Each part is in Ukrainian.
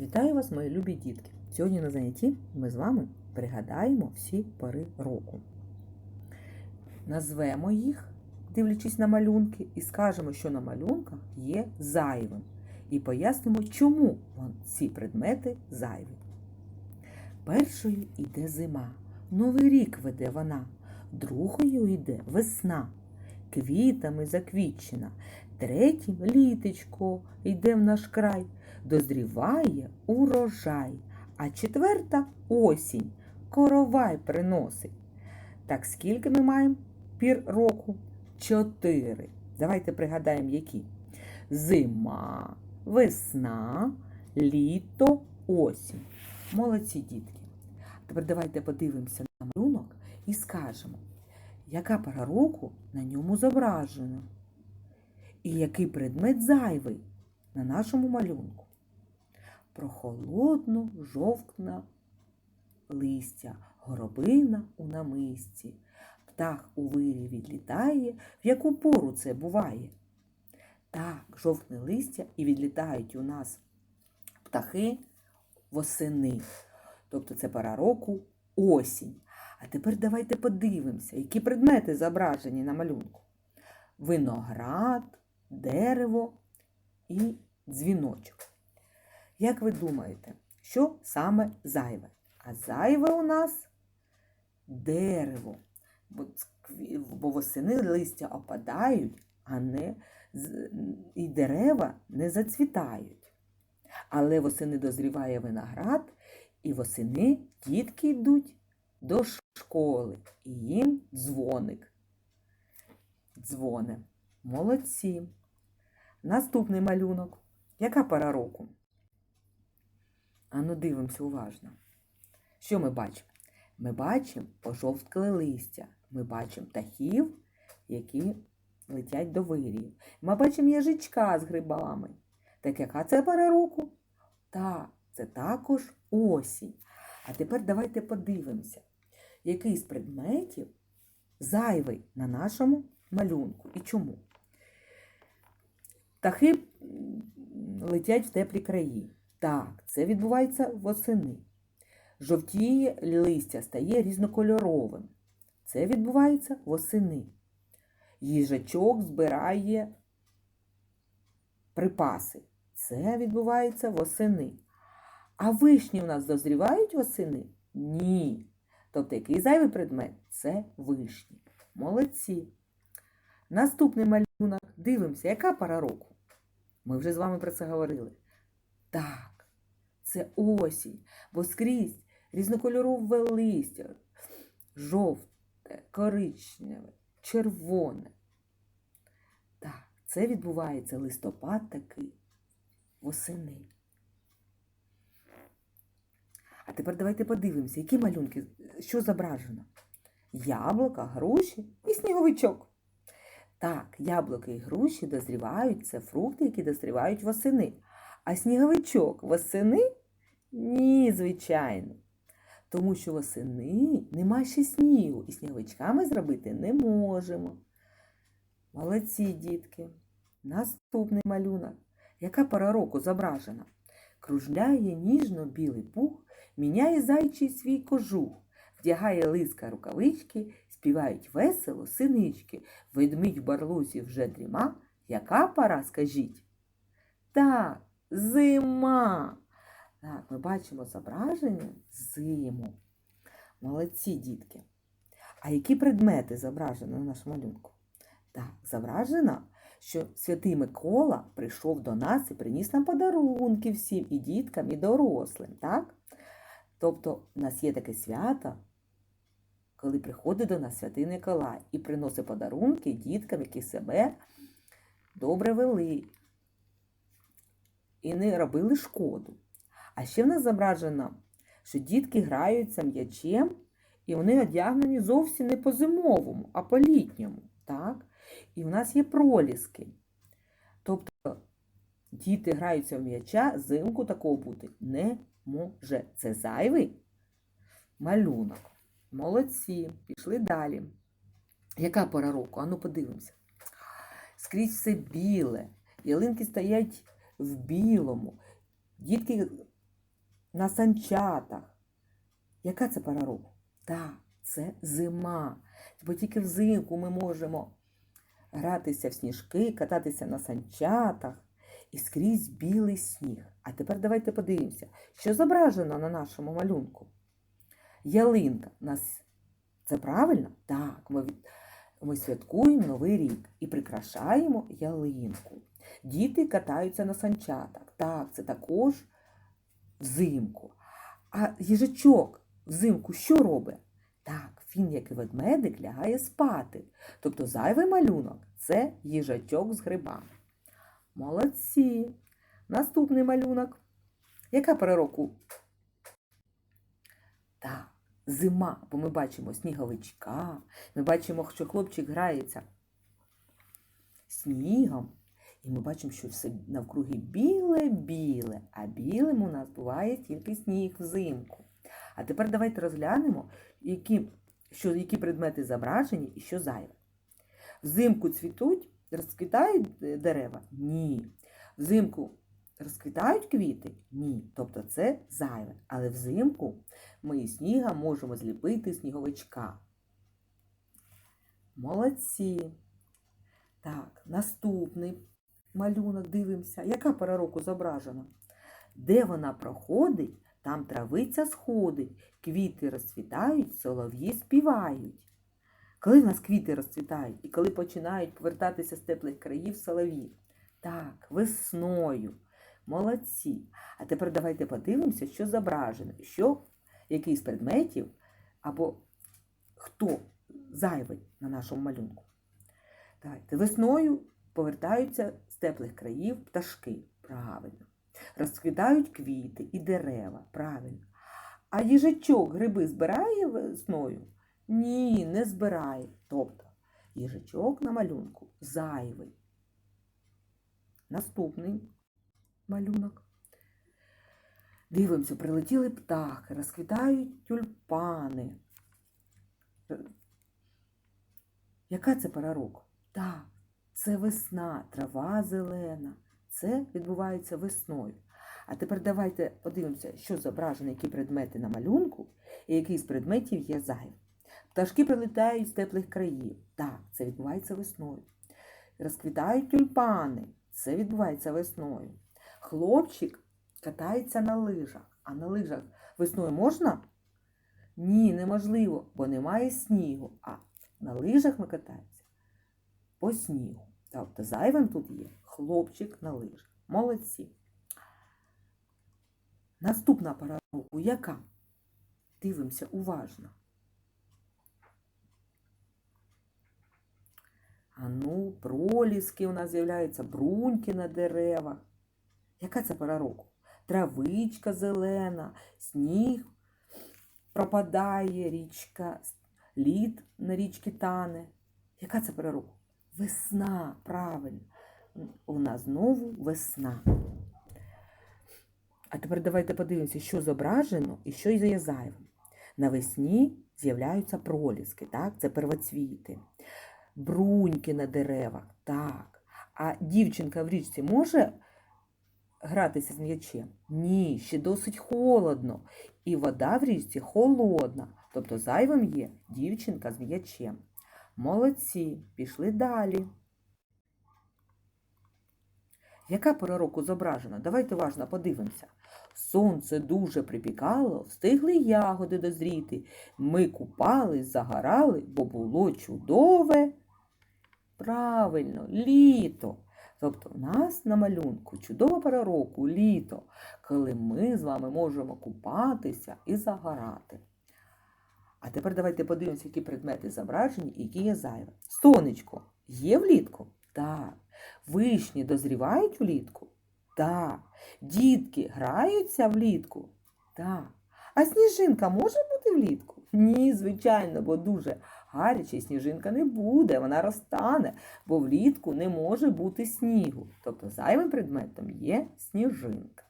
Вітаю вас, мої любі дітки! Сьогодні на занятті ми з вами пригадаємо всі пори року. Назвемо їх, дивлячись на малюнки, і скажемо, що на малюнках є зайвим. І пояснимо, чому ці предмети зайві. Першою йде зима, новий рік веде вона, другою йде весна, квітами заквітчена, третім літечко йде в наш край дозріває урожай, а четверта осінь коровай приносить. Так скільки ми маємо пір року? Чотири. Давайте пригадаємо, які. Зима, весна, літо, осінь. Молодці дітки. Тепер давайте подивимося на малюнок і скажемо, яка пора року на ньому зображена. І який предмет зайвий на нашому малюнку прохолодно жовтна листя, горобина у намисті. Птах у вирі відлітає, в яку пору це буває. Так, жовтне листя і відлітають у нас птахи восени. Тобто це пора року осінь. А тепер давайте подивимося, які предмети зображені на малюнку. Виноград, дерево і дзвіночок. Як ви думаєте, що саме зайве? А зайве у нас дерево. Бо, восени листя опадають, а не, і дерева не зацвітають. Але восени дозріває виноград, і восени дітки йдуть до школи, і їм дзвоник. Дзвоне. Молодці. Наступний малюнок. Яка пора року? Ану, дивимося уважно. Що ми бачимо? Ми бачимо пожовткле листя. Ми бачимо птахів, які летять до вирію. Ми бачимо яжичка з грибами. Так яка це пора року? Так, це також осінь. А тепер давайте подивимося, який з предметів зайвий на нашому малюнку. І чому? Птахи летять в теплі краї. Так, це відбувається восени. Жовтіє листя стає різнокольоровим. Це відбувається восени. Їжачок збирає припаси. Це відбувається восени. А вишні у нас дозрівають восени? Ні. Тобто, який зайвий предмет це вишні. Молодці. Наступний малюнок. Дивимося, яка пора року. Ми вже з вами про це говорили. Так, це осінь, бо скрізь різнокольорове листя, жовте, коричневе, червоне. Так, це відбувається листопад такий восени. А тепер давайте подивимося, які малюнки, що зображено. Яблука, груші і сніговичок. Так, яблуки і груші дозрівають, це фрукти, які дозрівають восени. А сніговичок восени? Ні, звичайно. Тому що восени нема ще снігу, і сніговичками зробити не можемо. Молодці, дітки. Наступний малюнок. Яка пора року зображена? Кружляє ніжно-білий пух, міняє зайчий свій кожух, вдягає лиска рукавички, співають весело синички, ведмідь в барлузі вже дріма. Яка пора, скажіть? Так, Зима. Так, ми бачимо зображення зиму. Молодці дітки. А які предмети зображені на нашому малюнку? Так, зображено, що святий Микола прийшов до нас і приніс нам подарунки всім, і діткам, і дорослим. так? Тобто, у нас є таке свято, коли приходить до нас святий Миколай і приносить подарунки діткам, які себе добре вели і не робили шкоду. А ще в нас зображено, що дітки граються м'ячем, і вони одягнені зовсім не по-зимовому, а по-літньому. Так? І в нас є проліски. Тобто діти граються в м'яча, зимку такого бути не може. Це зайвий малюнок. Молодці, пішли далі. Яка пора року? Ану подивимося. Скрізь все біле, ялинки стоять в білому. Дітки на санчатах. Яка це пора року? Так, це зима. Бо тільки взимку ми можемо гратися в сніжки, кататися на санчатах і скрізь білий сніг. А тепер давайте подивимося, що зображено на нашому малюнку. Ялинка. Нас це правильно? Так, ми, ми святкуємо Новий рік і прикрашаємо ялинку. Діти катаються на санчатах. Так, це також взимку. А їжачок взимку що робить? Так, він, як і ведмедик, лягає спати. Тобто зайвий малюнок це їжачок з грибами. Молодці. Наступний малюнок. Яка пора року? Так, зима, бо ми бачимо сніговичка, ми бачимо, що хлопчик грається снігом. І ми бачимо, що все навкруги біле-біле, а білим у нас буває тільки сніг взимку. А тепер давайте розглянемо, які, що, які предмети зображені і що зайве. Взимку цвітуть, розквітають дерева? Ні. Взимку розквітають квіти? Ні. Тобто це зайве. Але взимку ми із сніга можемо зліпити сніговичка. Молодці. Так, наступний малюнок дивимося. Яка пора року зображена? Де вона проходить, там травиця сходить, квіти розцвітають, солов'ї співають. Коли в нас квіти розцвітають і коли починають повертатися з теплих країв солов'ї? Так, весною. Молодці. А тепер давайте подивимося, що зображено, що який з предметів або хто зайвий на нашому малюнку. Давайте. Весною повертаються теплих країв пташки. Правильно. Розквітають квіти і дерева. Правильно. А їжачок гриби збирає весною? Ні, не збирає. Тобто їжачок на малюнку зайвий. Наступний малюнок. Дивимося, прилетіли птахи, розквітають тюльпани. Яка це пора року? Так, це весна, трава зелена. Це відбувається весною. А тепер давайте подивимося, що зображено, які предмети на малюнку, і який з предметів є зайвий. Пташки прилітають з теплих країв. Так, це відбувається весною. Розквітають тюльпани. Це відбувається весною. Хлопчик катається на лижах. А на лижах весною можна? Ні, неможливо, бо немає снігу. А на лижах ми катаємося по снігу. Тобто зайвим тут є хлопчик на лижах. Молодці. Наступна пора року яка? Дивимося уважно. А ну, проліски у нас з'являються, бруньки на деревах. Яка це пора року? Травичка зелена, сніг пропадає, річка, лід на річці тане. Яка це пора року? Весна, правильно. У нас знову весна. А тепер давайте подивимося, що зображено і що є зайвим. Навесні з'являються проліски, так? Це первоцвіти. Бруньки на деревах, так. А дівчинка в річці може гратися з м'ячем? Ні, ще досить холодно. І вода в річці холодна. Тобто зайвим є дівчинка з м'ячем. Молодці, пішли далі. Яка пора року зображена? Давайте уважно подивимося. Сонце дуже припікало, встигли ягоди дозріти. Ми купались, загорали, бо було чудове. Правильно, літо. Тобто в нас на малюнку чудова пора року, літо, коли ми з вами можемо купатися і загорати. А тепер давайте подивимося, які предмети зображені і які є зайві. Сонечко є влітку? Так. Вишні дозрівають влітку? Так. Дітки граються влітку? Так. А сніжинка може бути влітку? Ні, звичайно, бо дуже гаряче сніжинка не буде, вона розтане, бо влітку не може бути снігу. Тобто зайвим предметом є сніжинка.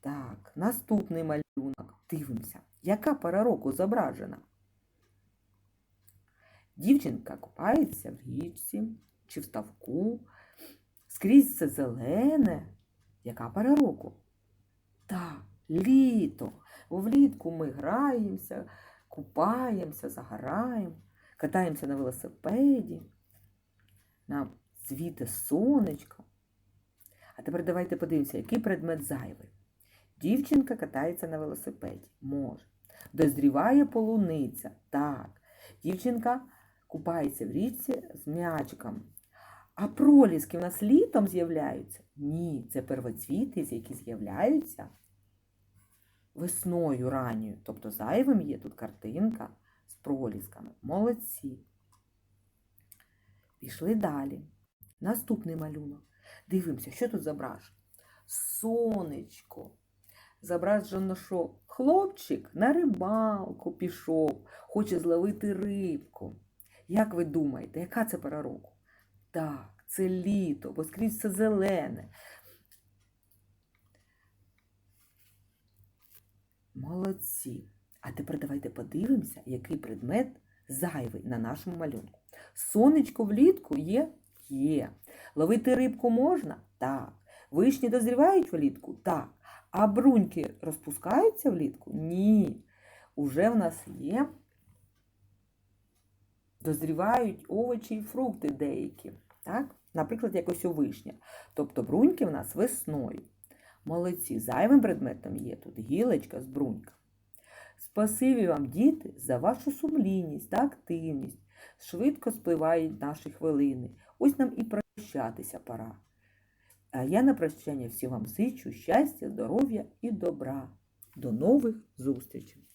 Так, наступний малюнок. Дивимося, яка пора року зображена? Дівчинка купається в річці чи в ставку. Скрізь це зелене. Яка пора року? Так, літо. Влітку ми граємося, купаємося, загораємо, катаємося на велосипеді, нам світе сонечко. А тепер давайте подивимося, який предмет зайвий. Дівчинка катається на велосипеді. Може. Дозріває полуниця. Так. Дівчинка купається в річці з м'ячиком. А проліски в нас літом з'являються? Ні, це первоцвіти, які з'являються весною ранньою. Тобто зайвим є тут картинка з пролісками. Молодці. Пішли далі. Наступний малюнок. Дивимося, що тут зображено. Сонечко. Зображено, що хлопчик на рибалку пішов, хоче зловити рибку. Як ви думаєте, яка це пора року? Так, це літо, бо скрізь все зелене. Молодці. А тепер давайте подивимося, який предмет зайвий на нашому малюнку. Сонечко влітку є? Є. Ловити рибку можна? Так. Вишні дозрівають влітку? Так. А бруньки розпускаються влітку? Ні. Уже в нас є. Дозрівають овочі і фрукти деякі. Так? Наприклад, якось у вишня. Тобто бруньки в нас весною. Молодці, зайвим предметом є тут гілочка з брунька. Спасибі вам, діти, за вашу сумлінність та активність. Швидко спливають наші хвилини. Ось нам і прощатися пора. А я на прощання всім вам зичу щастя, здоров'я і добра. До нових зустрічей!